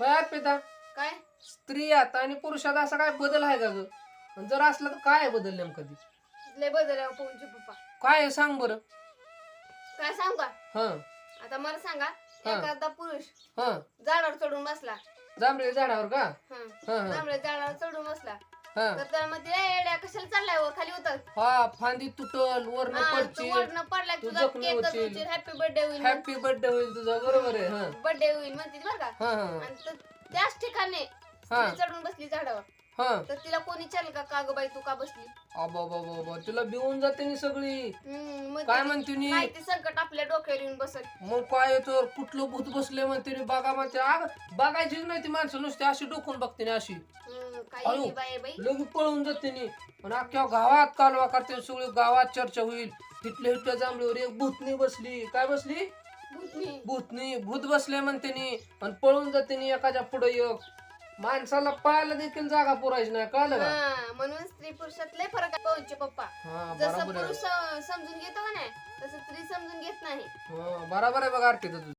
होय अर्पिता काय? स्त्रियात आणि पुरुषात असा काय बदल आहे का ग? आणि जर असला तर काय बदल नेमकं ती? लय बदल आहे पवनचे पप्पा. काय आहे सांग बरं. काय सांगू का? हा. आता मला सांगा हा. एखादा पुरुष हा. झाडावर चढून बसला. जांभळे झाडावर का? हं. हा हा. त्यामुळे झाडावर चढून बसला. हा. तर त्याला मग ते येड्या कशाला वर खाली उतर. हा फांदी तुटल वरण हा, तू पडची वरनं पडला तू तुझा जखमी केकच होशील. उचल. हॅपी बर्थडे होईल हॅपी बर्थडे होईल तुझा बरोबर आहे हा. बर्थडे होईल म्हणते बरं का? हा हा. आणि त- त्याच ठिकाणी हा. चढून बसली झाडावर. हा. तर तिला कोणी चालेल का का ग बाई तू का बसली? आबा बाबा बाबा तिला भिवून जाते नि सगळी. हम्म, मग काय ती- म्हणते नी? माहिती संकट आपल्या डोक्यावर येऊन बसल. मग काय तर कुठलं भूत बसले म्हणते रे बघायचीच नाही ती माणसं नुसती अशी डोकून बघते नी अशी. हम्म, काय अयो. येडी बाई आहे बाई. लगे पळून जाते नी. पण अख्ख्या गावात कालवा करते सगळी गावात चर्चा होईल. तिथल्या इथल्या जांभळीवर एक भूतनी बसली. काय बसली? भूतनी. भूतनी भूत बसले म्हणते नी. आणि पळून जाते नी एकाच्या पुढे एक. माणसाला पाहायला देखील जागा पुरायची नाही कळलं का? हा म्हणून स्त्री पुरुषात लय फरक आहे पवनचे पप्पा. हा जसं बरोबर आहे. पुरुष समजून घेतो का नाही तसं स्त्री समजून घेत नाही. हा, बरोबर आहे बघा अर्पिता तुझं.